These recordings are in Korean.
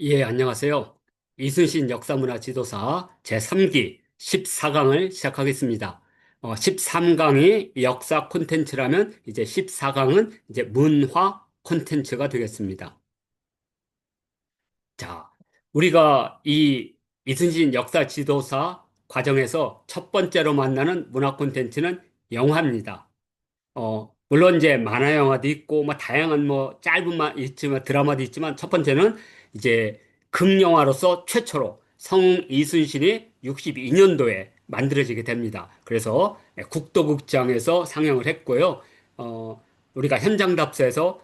예, 안녕하세요. 이순신 역사문화 지도사 제3기 14강을 시작하겠습니다. 어, 13강이 역사 콘텐츠라면 이제 14강은 이제 문화 콘텐츠가 되겠습니다. 자, 우리가 이 이순신 역사 지도사 과정에서 첫 번째로 만나는 문화 콘텐츠는 영화입니다. 어, 물론 이제 만화 영화도 있고 뭐 다양한 뭐 짧은 만 있지만 드라마도 있지만 첫 번째는 이제 극영화로서 최초로 성웅 이순신이 62년도에 만들어지게 됩니다. 그래서 국도극장에서 상영을 했고요. 어, 우리가 현장 답사에서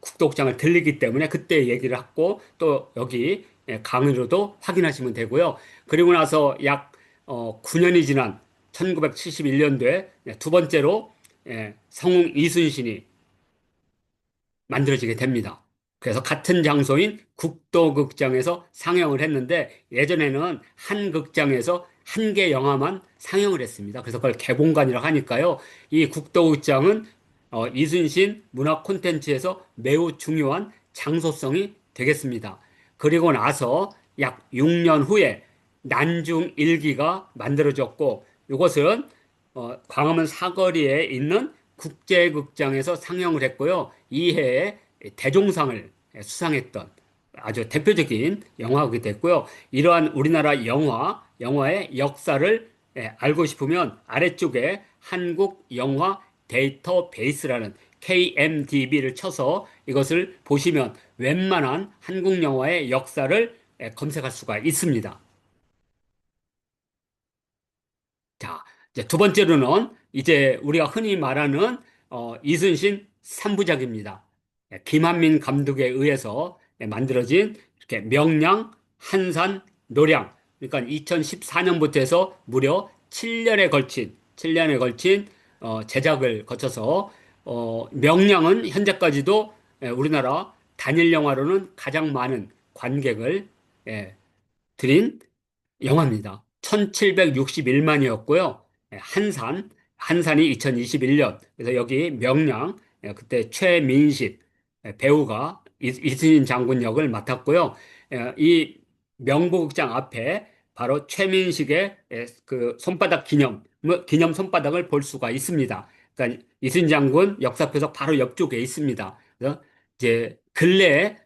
국도극장을 들리기 때문에 그때 얘기를 했고 또 여기 강의로도 확인하시면 되고요. 그리고 나서 약 어, 9년이 지난 1971년도에 두 번째로 예, 성웅 이순신이 만들어지게 됩니다. 그래서 같은 장소인 국도극장에서 상영을 했는데 예전에는 한 극장에서 한 개 영화만 상영을 했습니다. 그래서 그걸 개봉관이라고 하니까요. 이 국도극장은 어, 이순신 문화 콘텐츠에서 매우 중요한 장소성이 되겠습니다. 그리고 나서 약 6년 후에 난중 일기가 만들어졌고 이것은 어, 광화문 사거리에 있는 국제극장에서 상영을 했고요. 이해에 대종상을 수상했던 아주 대표적인 영화가 됐고요. 이러한 우리나라 영화, 영화의 역사를 예, 알고 싶으면 아래쪽에 한국 영화 데이터베이스라는 KMDB를 쳐서 이것을 보시면 웬만한 한국 영화의 역사를 예, 검색할 수가 있습니다. 자, 이제 두 번째로는 이제 우리가 흔히 말하는 어, 이순신 3부작입니다. 예, 김한민 감독에 의해서 만들어진 이렇게 명량, 한산, 노량. 그러니까 2014년부터 해서 무려 7년에 걸친 7년에 걸친 어, 제작을 거쳐서 어, 명량은 현재까지도 예, 우리나라 단일 영화로는 가장 많은 관객을 예, 들인 영화입니다. 1761만이었고요. 예, 한산, 한산이 2021년. 그래서 여기 명량, 예, 그때 최민식 예, 배우가 이순신 장군 역을 맡았고요. 이 명보극장 앞에 바로 최민식의 그 손바닥 기념, 뭐 기념 손바닥을 볼 수가 있습니다. 그러니까 이순신 장군 역사표석 바로 옆쪽에 있습니다. 그래서 이제 근래에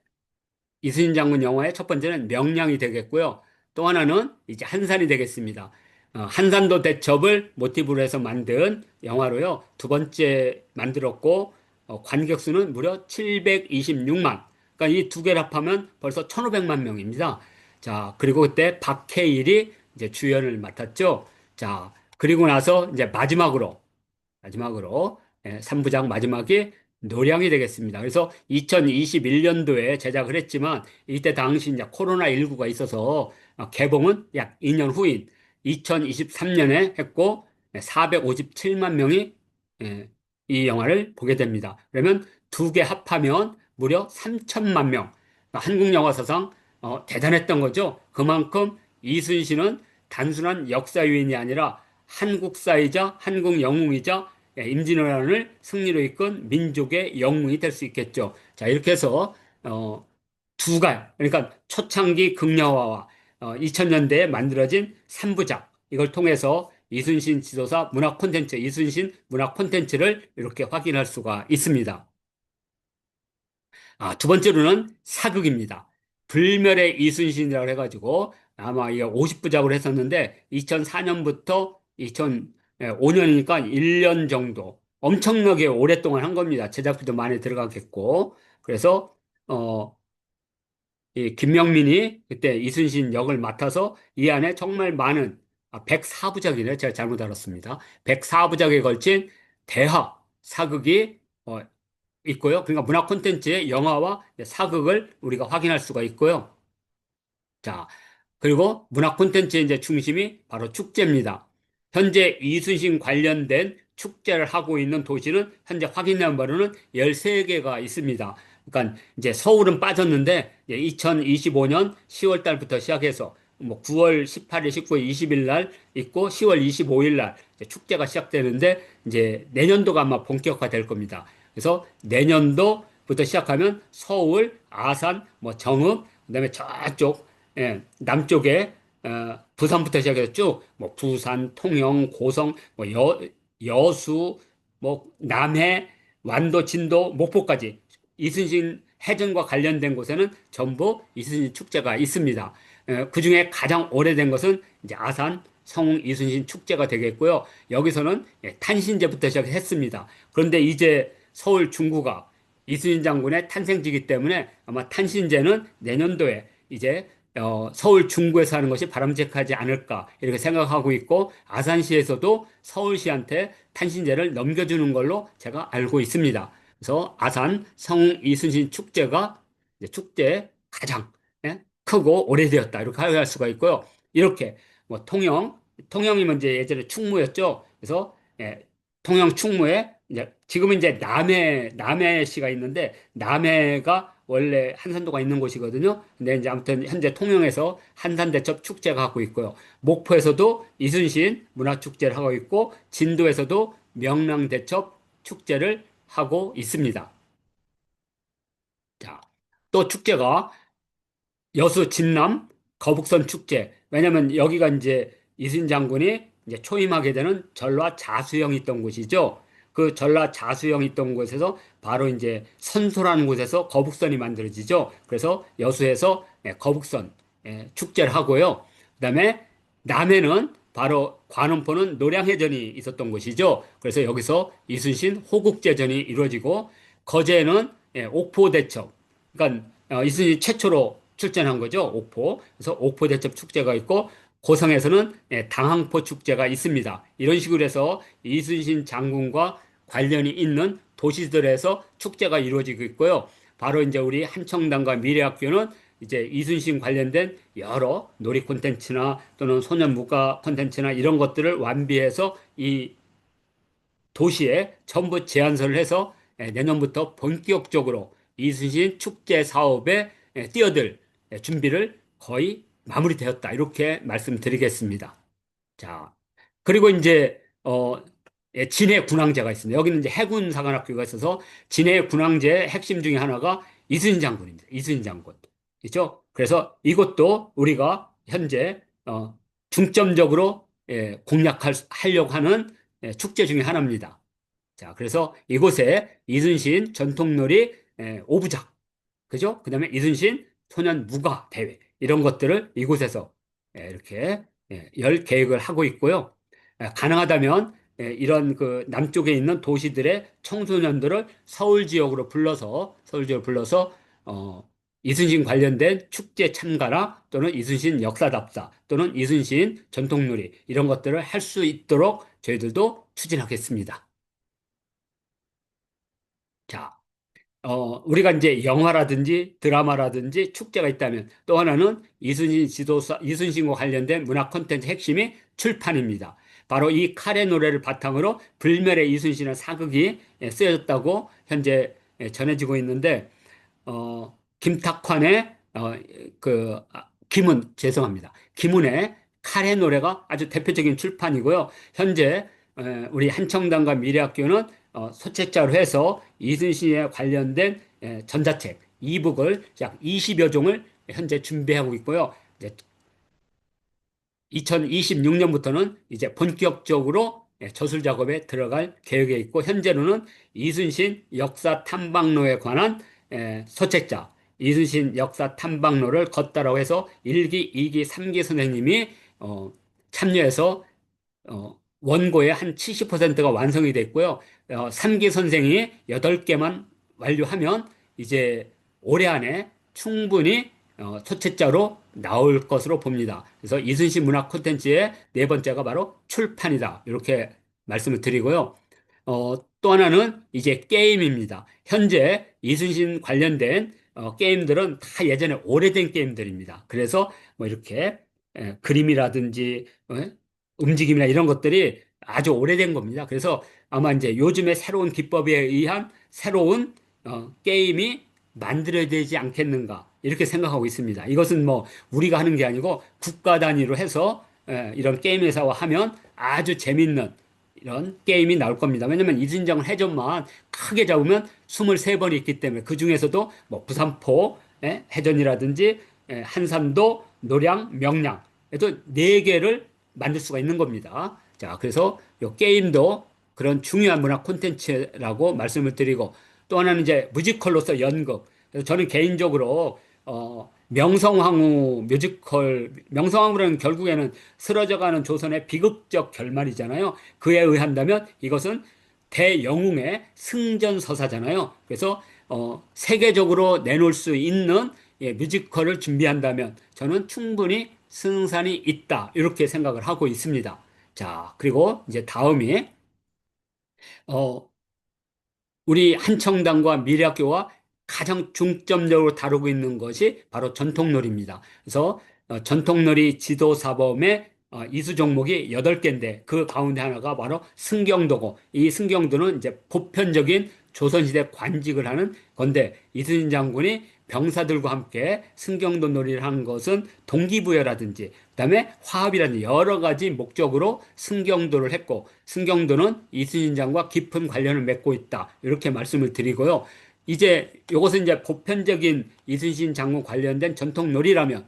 이순신 장군 영화의 첫 번째는 명량이 되겠고요. 또 하나는 이제 한산이 되겠습니다. 어, 한산도 대첩을 모티브로 해서 만든 영화로요. 두 번째 만들었고 어, 관객 수는 무려 726만. 그러니까 이 두 개를 합하면 벌써 1,500만 명입니다. 자, 그리고 그때 박해일이 이제 주연을 맡았죠. 자, 그리고 나서 이제 마지막으로 마지막으로 3부작 예, 마지막이 노량이 되겠습니다. 그래서 2021년도에 제작을 했지만 이때 당시 이제 코로나19가 있어서 어, 개봉은 약 2년 후인 2023년에 했고 457만 명이 예, 이 영화를 보게 됩니다. 그러면 두 개 합하면 무려 3천만 명. 그러니까 한국 영화 사상 어, 대단했던 거죠. 그만큼 이순신은 단순한 역사 유인이 아니라 한국사이자 한국 영웅이자 예, 임진왜란을 승리로 이끈 민족의 영웅이 될 수 있겠죠. 자 이렇게 해서 어, 두 갈, 그러니까 초창기 극영화와 어, 2000년대에 만들어진 3부작 이걸 통해서 이순신 지도사 문화 콘텐츠, 이순신 문화 콘텐츠를 이렇게 확인할 수가 있습니다. 아, 두 번째로는 사극입니다. 불멸의 이순신이라고 해가지고 아마 이게 50부작으로 했었는데 2004년부터 2005년이니까 1년 정도 엄청나게 오랫동안 한 겁니다. 제작비도 많이 들어가겠고 그래서 어, 이 김명민이 그때 이순신 역을 맡아서 이 안에 정말 많은 아, 104부작이네. 제가 잘못 알았습니다. 104부작에 걸친 대화 사극이 어, 있고요. 그러니까 문화 콘텐츠의 영화와 사극을 우리가 확인할 수가 있고요. 자, 그리고 문화 콘텐츠의 이제 중심이 바로 축제입니다. 현재 이순신 관련된 축제를 하고 있는 도시는 현재 확인한 바로는 13개가 있습니다. 그러니까 이제 서울은 빠졌는데 2025년 10월 달부터 시작해서 뭐 9월 18일, 19일, 20일 날 있고 10월 25일 날 축제가 시작되는데 이제 내년도가 아마 본격화 될 겁니다. 그래서 내년도부터 시작하면 서울, 아산, 뭐 정읍, 그다음에 저쪽 예, 남쪽에 어, 부산부터 시작해서 쭉뭐 부산, 통영, 고성, 뭐 여, 여수, 뭐 남해, 완도, 진도, 목포까지 이순신 해전과 관련된 곳에는 전부 이순신 축제가 있습니다. 에, 그중에 가장 오래된 것은 이제 아산 성웅 이순신 축제가 되겠고요. 여기서는 예, 탄신제부터 시작했습니다. 그런데 이제 서울 중구가 이순신 장군의 탄생지기 때문에 아마 탄신제는 내년도에 이제 어, 서울 중구에서 하는 것이 바람직하지 않을까 이렇게 생각하고 있고 아산시에서도 서울시한테 탄신제를 넘겨주는 걸로 제가 알고 있습니다. 그래서 아산 성 이순신 축제가 축제 가장 예, 크고 오래되었다 이렇게 할 수가 있고요. 이렇게 뭐 통영 통영이면 이제 예전에 충무였죠. 그래서 예, 통영 충무에 이제 지금은 이제 남해 남해시가 있는데 남해가 원래 한산도가 있는 곳이거든요. 근데 이제 아무튼 현재 통영에서 한산대첩 축제가 하고 있고요. 목포에서도 이순신 문화축제를 하고 있고 진도에서도 명랑대첩 축제를 하고 있습니다. 자, 또 축제가 여수 진남 거북선 축제. 왜냐면 여기가 이제 이순 장군이 이제 초임하게 되는 전라 자수영이 있던 곳이죠. 그 전라 자수영이 있던 곳에서 바로 이제 선소라는 곳에서 거북선이 만들어지죠. 그래서 여수에서 예, 거북선 예, 축제를 하고요. 그다음에 남해는 바로 관음포는 노량해전이 있었던 곳이죠. 그래서 여기서 이순신 호국제전이 이루어지고 거제는 예, 옥포대첩. 그러니까 어, 이순신 최초로 출전한 거죠. 옥포. 그래서 옥포 대첩 축제가 있고 고성에서는 예, 당항포 축제가 있습니다. 이런 식으로 해서 이순신 장군과 관련이 있는 도시들에서 축제가 이루어지고 있고요. 바로 이제 우리 한청단과 미래학교는 이제 이순신 관련된 여러 놀이 콘텐츠나 또는 소년 문화 콘텐츠나 이런 것들을 완비해서 이 도시에 전부 제안서를 해서 예, 내년부터 본격적으로 이순신 축제 사업에 예, 뛰어들 예, 준비를 거의 마무리되었다. 이렇게 말씀드리겠습니다. 자, 그리고 이제 어 예, 진해 군항제가 있습니다. 여기는 이제 해군 사관학교가 있어서 진해 군항제의 핵심 중에 하나가 이순신 장군입니다. 이순신 장군. 있죠? 그래서 이것도 우리가 현재 어, 중점적으로 예, 공략하려고 하는 예, 축제 중에 하나입니다. 자, 그래서 이곳에 이순신 전통놀이 예, 오부작, 그죠? 그 다음에 이순신 소년 무가 대회 이런 것들을 이곳에서 예, 이렇게 예, 열 계획을 하고 있고요. 예, 가능하다면 예, 이런 그 남쪽에 있는 도시들의 청소년들을 서울 지역으로 불러서 서울 지역으로 불러서 어, 이순신 관련된 축제 참가나 또는 이순신 역사 답사 또는 이순신 전통놀이 이런 것들을 할 수 있도록 저희들도 추진하겠습니다. 자, 어, 우리가 이제 영화라든지 드라마라든지 축제가 있다면 또 하나는 이순신 지도사, 이순신과 관련된 문화 콘텐츠 핵심이 출판입니다. 바로 이 칼의 노래를 바탕으로 불멸의 이순신의 사극이 예, 쓰여졌다고 현재 예, 전해지고 있는데, 어, 김탁환의, 어, 그, 아, 김은, 죄송합니다. 김은의 칼의 노래가 아주 대표적인 출판이고요. 현재, 에, 우리 한청단과 미래학교는 어, 소책자로 해서 이순신에 관련된 에, 전자책, 이북을 약 20여 종을 현재 준비하고 있고요. 이제 2026년부터는 이제 본격적으로 예, 저술 작업에 들어갈 계획에 있고 현재로는 이순신 역사 탐방로에 관한 예, 서책자 이순신 역사 탐방로를 걷다라고 해서 1기, 2기, 3기 선생님이 어, 참여해서 어, 원고의 한 70%가 완성이 됐고요. 어, 3기 선생이 8개만 완료하면 이제 올해 안에 충분히 어, 첫째자로 나올 것으로 봅니다. 그래서 이순신 문학 콘텐츠의 네 번째가 바로 출판이다. 이렇게 말씀을 드리고요. 어, 또 하나는 이제 게임입니다. 현재 이순신 관련된 어, 게임들은 다 예전에 오래된 게임들입니다. 그래서 뭐 이렇게 에, 그림이라든지 어, 움직임이나 이런 것들이 아주 오래된 겁니다. 그래서 아마 이제 요즘에 새로운 기법에 의한 새로운 어, 게임이 만들어야 되지 않겠는가 이렇게 생각하고 있습니다. 이것은 뭐 우리가 하는 게 아니고 국가 단위로 해서 예, 이런 게임 회사와 하면 아주 재밌는 이런 게임이 나올 겁니다. 왜냐면 이순정 해전만 크게 잡으면 23번이 있기 때문에 그 중에서도 뭐 부산포 예, 해전이라든지 예, 한산도, 노량, 명량. 그래서 네 개를 만들 수가 있는 겁니다. 자, 그래서 이 게임도 그런 중요한 문화 콘텐츠라고 말씀을 드리고 또 하나는 이제 뮤지컬로서 연극. 그래서 저는 개인적으로 어, 명성황후 뮤지컬, 명성황후는 결국에는 쓰러져가는 조선의 비극적 결말이잖아요. 그에 의한다면 이것은 대영웅의 승전서사잖아요. 그래서 어, 세계적으로 내놓을 수 있는 예, 뮤지컬을 준비한다면 저는 충분히 승산이 있다. 이렇게 생각을 하고 있습니다. 자, 그리고 이제 다음이 어, 우리 한청당과 미래학교와 가장 중점적으로 다루고 있는 것이 바로 전통놀이입니다. 그래서 어, 전통놀이 지도사범의 어, 이수 종목이 8개인데 그 가운데 하나가 바로 승경도고 이 승경도는 이제 보편적인 조선시대 관직을 하는 건데 이순신 장군이 병사들과 함께 승경도 놀이를 하는 것은 동기부여라든지 그다음에 화합이라든지 여러 가지 목적으로 승경도를 했고 승경도는 이순신 장과 깊은 관련을 맺고 있다 이렇게 말씀을 드리고요. 이제 이것은 이제 보편적인 이순신 장군 관련된 전통 놀이라면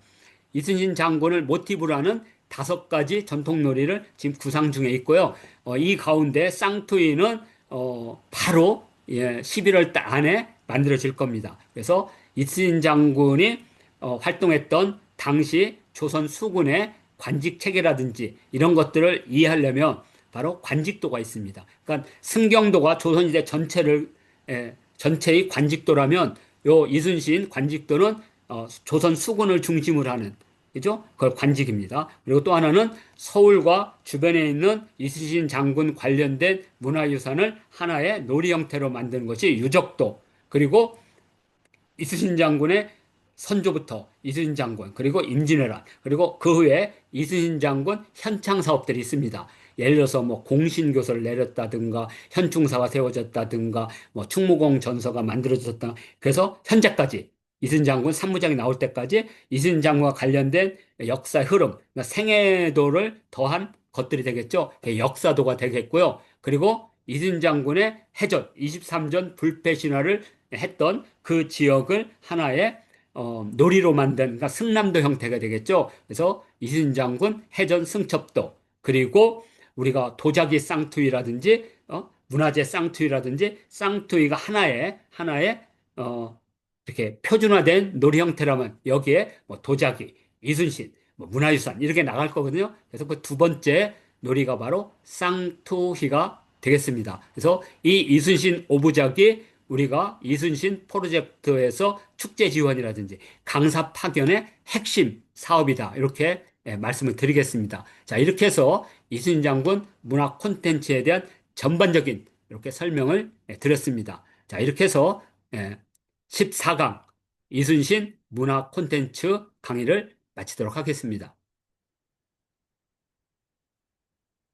이순신 장군을 모티브로 하는 다섯 가지 전통 놀이를 지금 구상 중에 있고요. 어, 이 가운데 쌍투이는 어, 바로 예, 11월 달 안에 만들어질 겁니다. 그래서 이순신 장군이 어, 활동했던 당시 조선 수군의 관직 체계라든지 이런 것들을 이해하려면 바로 관직도가 있습니다. 그러니까 승경도가 조선시대 전체를 예, 전체의 관직도라면 요 이순신 관직도는 어, 조선 수군을 중심으로 하는 그죠? 그걸 관직입니다. 그리고 또 하나는 서울과 주변에 있는 이순신 장군 관련된 문화유산을 하나의 놀이 형태로 만드는 것이 유적도. 그리고 이순신 장군의 선조부터 이순신 장군, 그리고 임진왜란, 그리고 그 후에 이순신 장군 현창 사업들이 있습니다. 예를 들어서 뭐 공신교서를 내렸다든가 현충사가 세워졌다든가 뭐 충무공 전서가 만들어졌다. 그래서 현재까지 이순 장군 산무장이 나올 때까지 이순 장군과 관련된 역사 흐름, 그러니까 생애도를 더한 것들이 되겠죠. 역사도가 되겠고요. 그리고 이순 장군의 해전, 23전 불패 신화를 했던 그 지역을 하나의 어, 놀이로 만든 그러니까 승남도 형태가 되겠죠. 그래서 이순 장군 해전 승첩도 그리고 우리가 도자기 쌍투이라든지 어, 문화재 쌍투이라든지 쌍투이가 하나의 하나의 어, 이렇게 표준화된 놀이 형태라면 여기에 뭐 도자기, 이순신, 뭐 문화유산 이렇게 나갈 거거든요. 그래서 그 두 번째 놀이가 바로 쌍투희가 되겠습니다. 그래서 이 이순신 오부작이 우리가 이순신 프로젝트에서 축제 지원이라든지 강사 파견의 핵심 사업이다. 이렇게 예, 말씀을 드리겠습니다. 자, 이렇게 해서 이순신 장군 문화 콘텐츠에 대한 전반적인 이렇게 설명을 예, 드렸습니다. 자, 이렇게 해서 14강 예, 이순신 문화 콘텐츠 강의를 마치도록 하겠습니다.